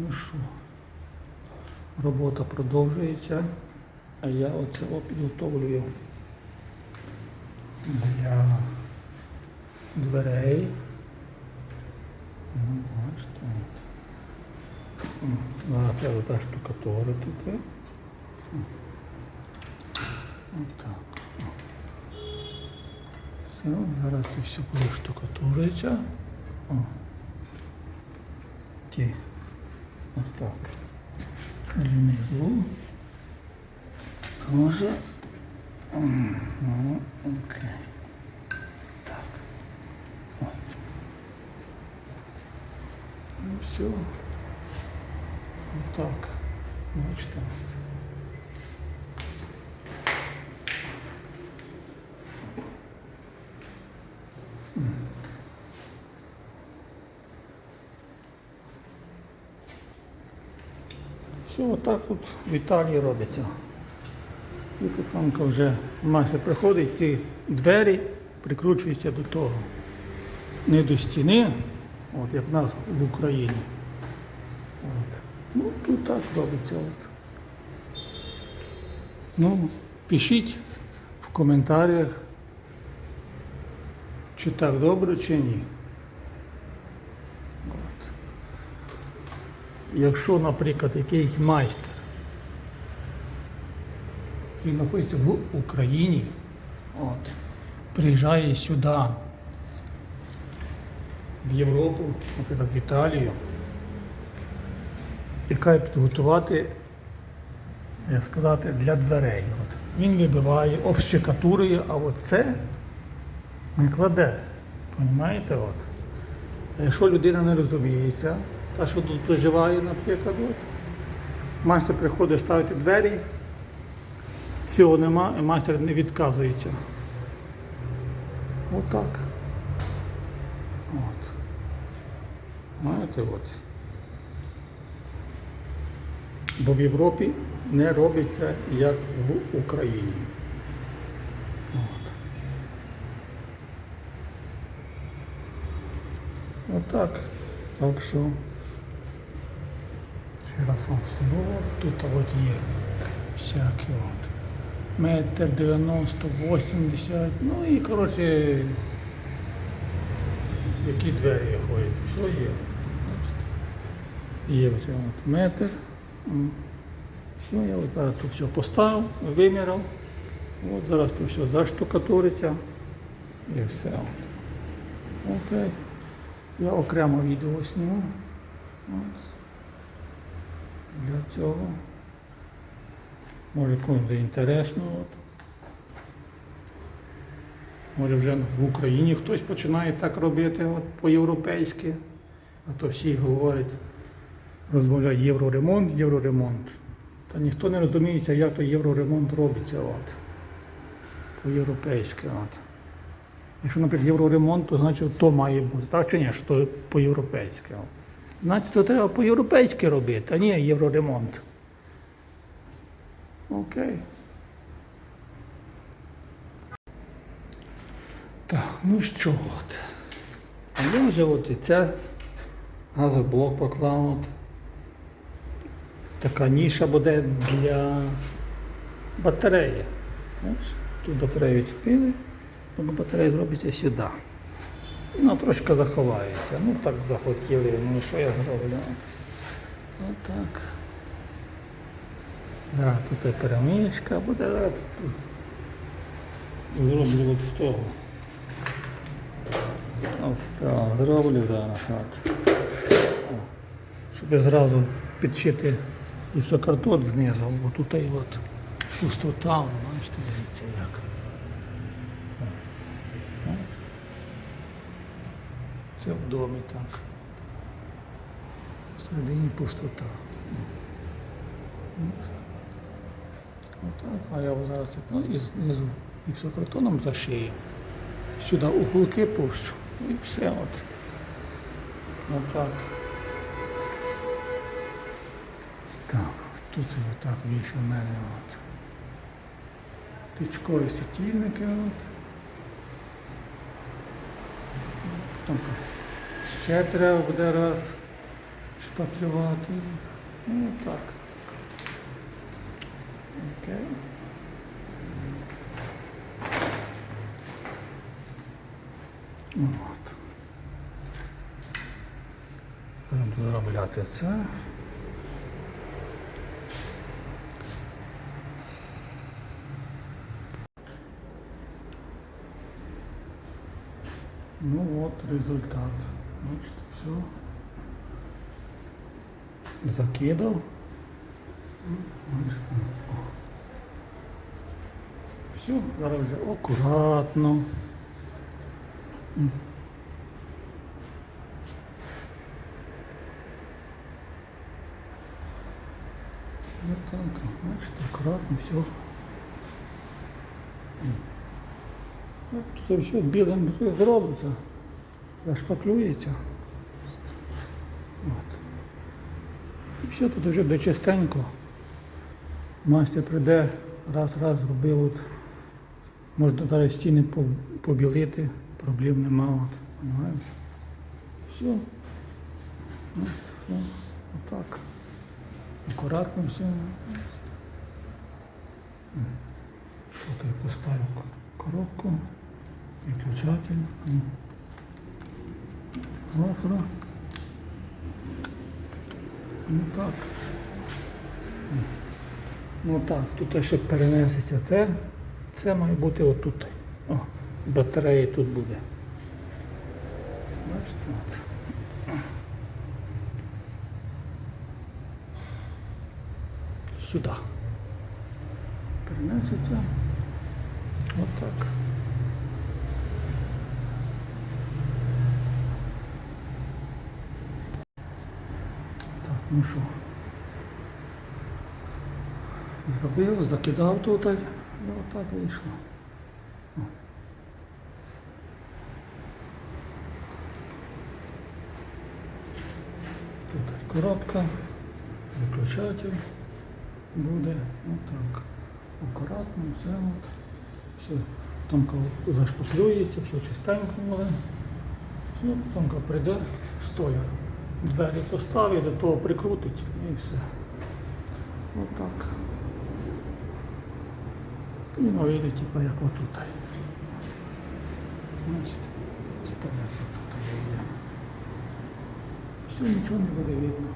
Так, ну що, робота продовжується, а я оце підготовлюю для дверей. Ну, от. М, треба та штукатурити це. М. Отак. Все, зараз це все буде штукатуриться. Ті. Отак. Знизу. Тоже. М, Ну, окей. Так. О. Ну все. Отак. Бачите. Все, отак тут в Італії робиться. І потім вже майстер приходить, ті двері прикручуються до того. Не до стіни, от як в нас в Україні. От. Ну, тут так робиться. От. Ну, пишіть в коментарях, чи так добре, чи ні. Якщо, наприклад, якийсь майстер, він знаходиться в Україні, от, приїжджає сюди, в Європу, наприклад, в Італію, яка підготувати, як сказати, для дверей. От. Він вибиває, общекатурує, а от це не кладе. Понімаєте? От. Якщо людина не розуміється, та, що тут проживає, наприклад, от, майстер приходить ставити двері, цього нема, і майстер не відказується. Отак. От. Знаєте, от. Бо в Європі не робиться як в Україні. От. Отак. Так що. Ще раз. Тут от є всякі от. Метр 90, 80, ну і коротше, які двері ходять, все є. Є оце от метр. Все, я от зараз тут все поставив, виміряв. От зараз тут все заштукатуриться і все. Окей. Я окремо відео зніму. От. Для цього. Може комусь буде інтересно. От. Може вже в Україні хтось починає так робити от, по-європейськи. А то всі говорять, розмовляють євроремонт, євроремонт. Та ніхто не розуміється, як то євроремонт робиться от, по-європейськи. От. Якщо, наприклад, євроремонт, то значить то має бути. Так чи ні, що то по-європейськи. от. Значить, то треба по-європейськи робити, а не євроремонт. Окей. Так, ну що от. А я вже от і це газоблок поклав. От. Така ніша буде для батареї. Тут батарею відчепили, тому батарея зробиться сюди. Ну, трошки заховається. Ну так захотіли, ну що я зроблю? От так. Да, тут і перемичка буде. Зроблю от з того. Ось так, зроблю зараз. От. Щоб зразу підшити гіпсокартон знизу, бо тут і от пустота, бачите, дивіться як. О, бачите? Це в домі так. Всередині пустота. Отак, а я зараз ну, і знизу гіпсокартоном зашию. Сюди уголки пущу і все от. Отак. Так, тут і отак вийшов в мене от. Тичкові світильники от. Потім ще треба буде раз шпаклювати. Ну так. Окей. От. Будемо заробляти це. Ну от результат. Бачите, все. О. Все, зараз вже акуратно. М. Ну так, бачите, акуратно все. Ну, Тут все білим зробиться, зашпаклюється. От. І все тут вже буде чистенько. Мастер прийде, раз-раз зробив. От. Можна зараз стіни побілити, проблем нема. От. Все. От, все. Отак. Акуратно все. Тут я поставив коробку, выключатель. Гофра. Ну так. Ну так, тут ще перенесеться це. Це має бути отут. О, батареї тут буде. Бачите? Сюди. Перенесеться. Отак. Так, ну що. Зробив, закидав тут, і отак вийшло. Тут коробка, виключатель буде. Отак. Акуратно, все от. Все. Томка зашпаклюється, все чистенько буде. Все, Томка прийде, стояр. Двері поставить, до того прикрутить і все. Отак. І вийде, типа як отут. Бачите? Типа як отут вийде. Все, нічого не буде видно.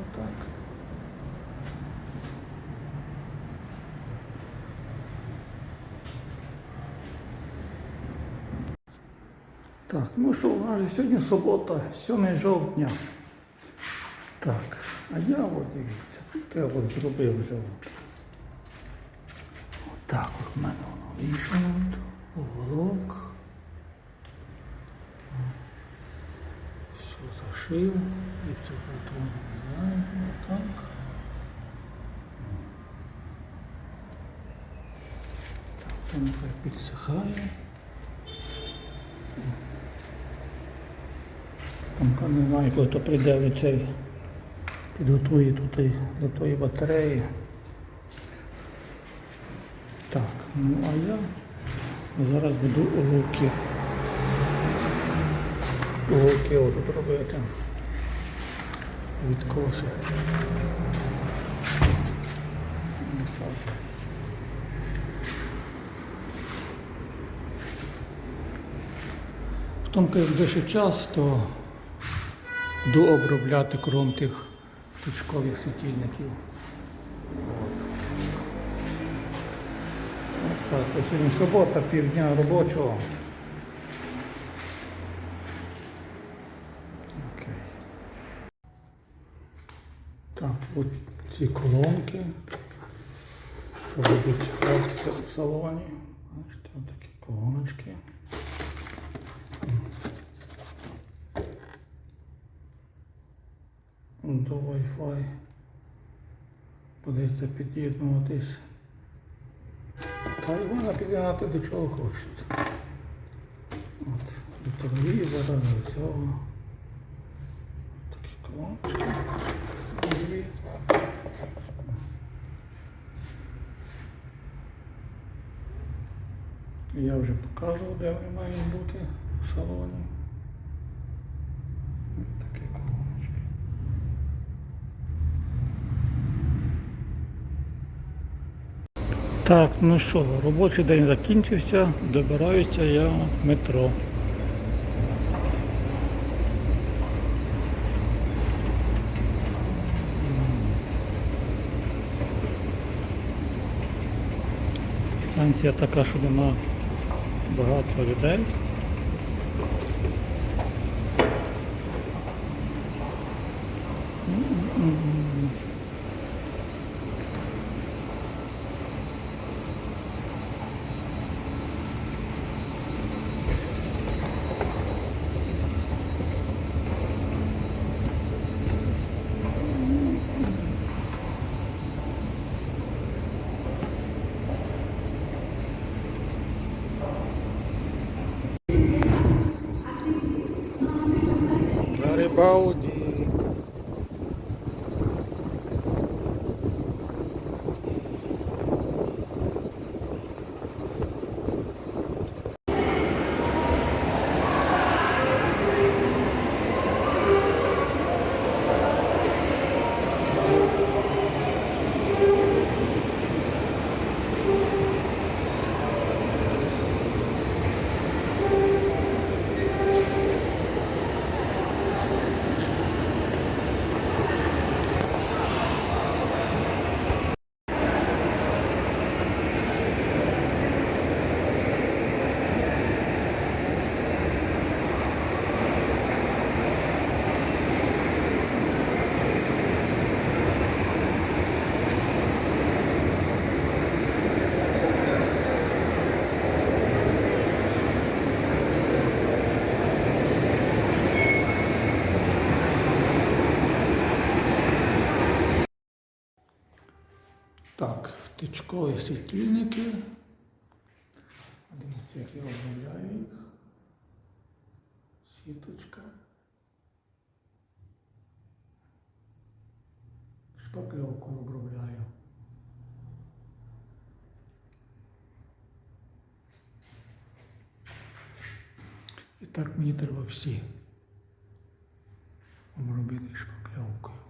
Отак. Так, ну що, у нас сьогодні субота, 7 жовтня. Так, а я от дивіться, тут я от зробив вже. От. Так от в мене воно вийшло, уголок. Все зашив, і це потім знаємо, так. Там нехай підсихає. Там не знаю, коли то прийде від цей, підготує тут до тої батареї. Так, ну а я зараз буду уголки. Уголки отут робити. Відкоси. Коли буде ще час, то дообробляти кром тих точкових світильників. Так, сьогодні субота, півдня робочого. Так, от ці колонки, що будуть в салоні. Ось такі колоночки. До Wi-Fi. Будеться під'єднуватись. Та й можна під'єднати до чого хочеться. От, до телевізора, до цього. Такі колоночки. Я вже показував, де вони мають бути в салоні. Так, ну що, робочий день закінчився, добираюся я в метро. Станція така, що нема багато людей. Гарибалді. Так, тичкові світильники. Дивіться, як я обновляю їх. Сіточка. Шпакльовкою обробляю. І так мені треба всі обробити шпакльовкою.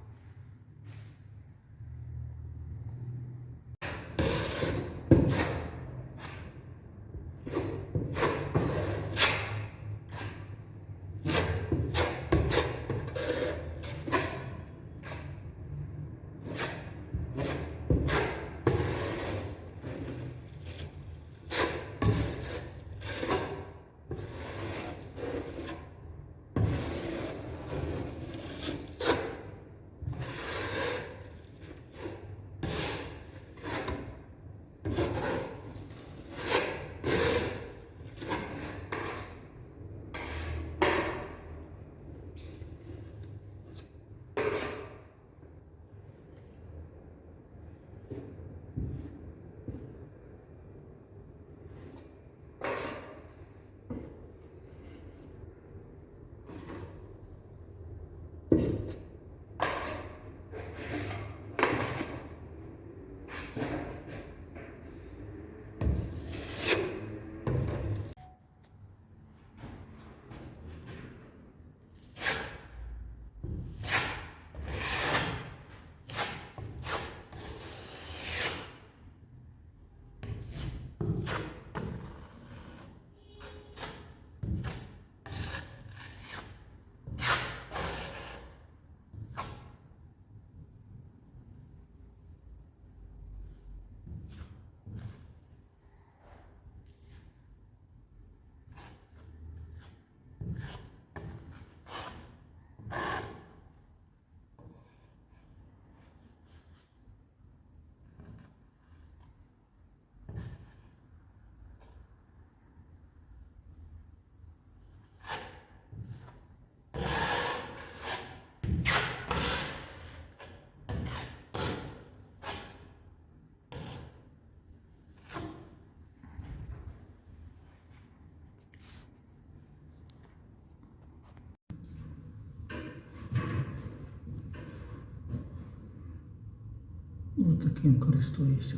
Ось таким користуюся.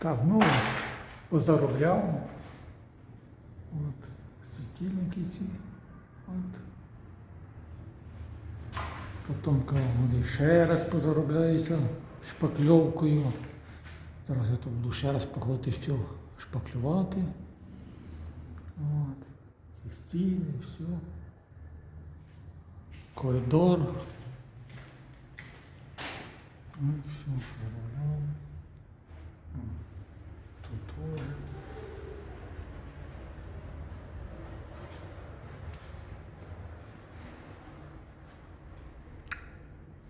Так, ну, позаробляв. От, світильники ці. От. Потім вони ще раз позаробляються шпакльовкою. Зараз я тут буду ще раз проходити все шпаклювати. От. Ці стіни, все. Коридор. Ну, все. Тут теж.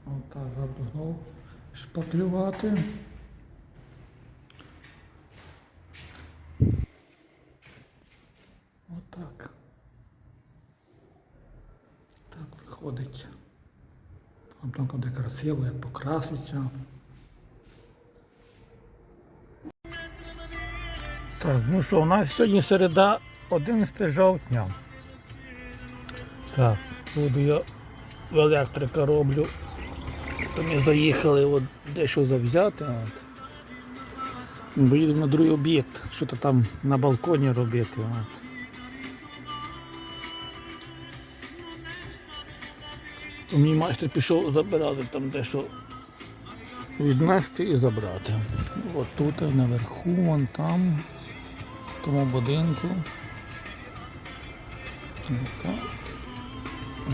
Отак знову шпаклювати. Отак. Так виходить. Потім буде красиво, як покраситься. Так, ну що, у нас сьогодні середа 11 жовтня. Так, буду я в електрика роблю. То ми заїхали от дещо завзяти. От. Бо на другий об'єкт, що то там на балконі робити. От. То мій майстер пішов забирати там дещо віднести і забрати. От тут, наверху, вон там, тому будинку. Так.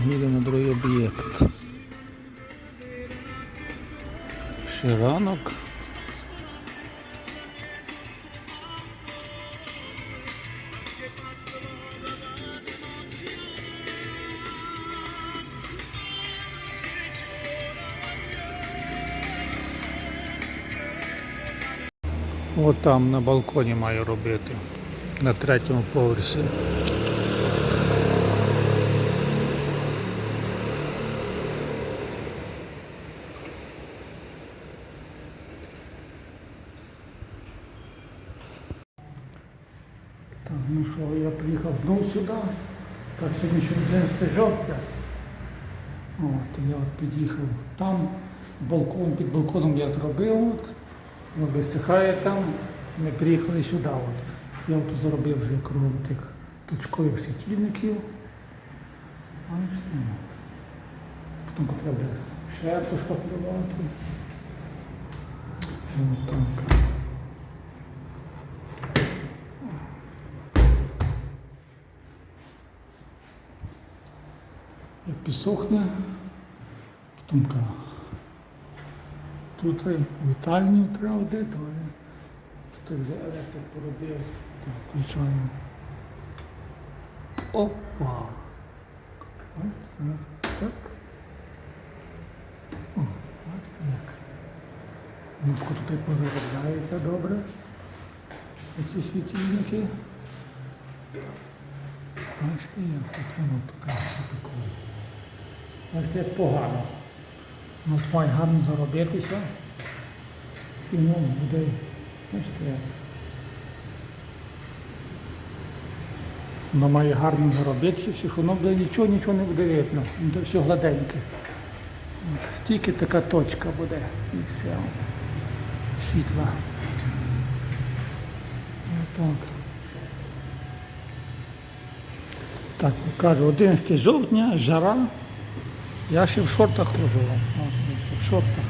На другий об'єкт. Ще ранок. От там на балконі маю робити. На третьому поверсі. Так, ну що, я приїхав знову сюди. Так, сьогодні ще 11 жовтня. От, я от під'їхав там, балкон, під балконом я от, воно висихає там, ми приїхали сюди. От. Я от заробив вже кругом тих точкових світильників. Потім треба ще пошпаклювати. От так. Як підсохне, потім тут вітальню треба де Тут вже електрик поробив. Так, включаємо. Опа! Зараз так. О, бачите як. Мутко тут позаробляється добре. Оці світильники. Бачите, як тут воно тут такое. Бачите, як погано. Тут має гарно заробитися. І воно буде, бачите. Воно має гарно заробитися, що воно буде нічого, нічого не буде видно. Буде все гладеньке. От, тільки така точка буде. І все. От. Світла. Отак. Так, кажу, 11 жовтня, жара. Я ще в шортах хожу. От, в шортах.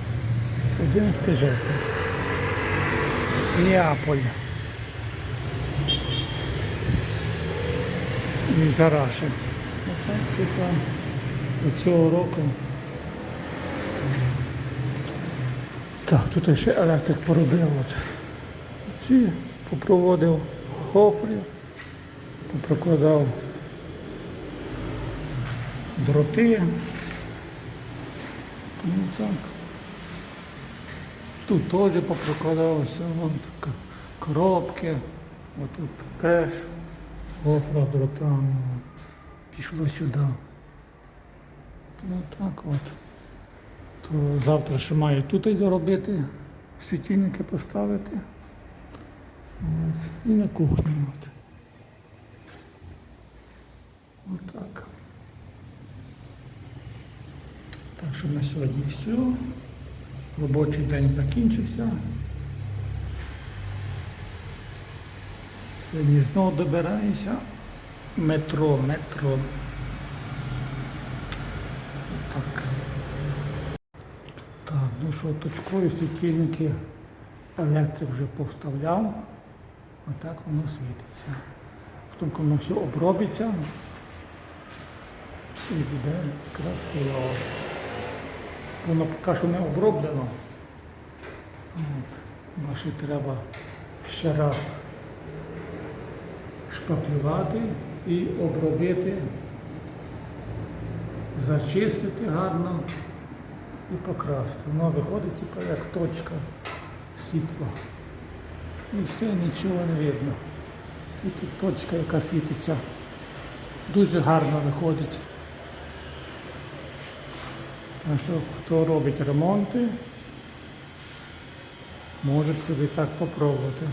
11 жовтня. Неаполь. І ще. Отак, типа, до цього року. Так, тут ще електрик поробив. От. Ці попроводив хофрі, попрокладав дроти. Ну так. Тут теж попрокладалося, вон так, коробки, отут теж гофра дротами. Пішло сюди. Ну так от. То завтра ще маю тут й доробити, світильники поставити. От. І на кухні. От. Отак. Так що на сьогодні все. Робочий день закінчився. Сьогодні знову добираєшся. Метро, метро. Так. Так, ну що, точкові світильники електрик вже повставляв. Отак воно світиться. Потім воно все обробиться і буде красиво. Воно поки що не оброблено. От. Бачите, треба ще раз шпаклювати і обробити, зачистити гарно і покрасти. Воно виходить типу, як точка світла. І все, нічого не видно. Тільки точка, яка світиться. Дуже гарно виходить. Що хто робить ремонти, може собі так попробувати.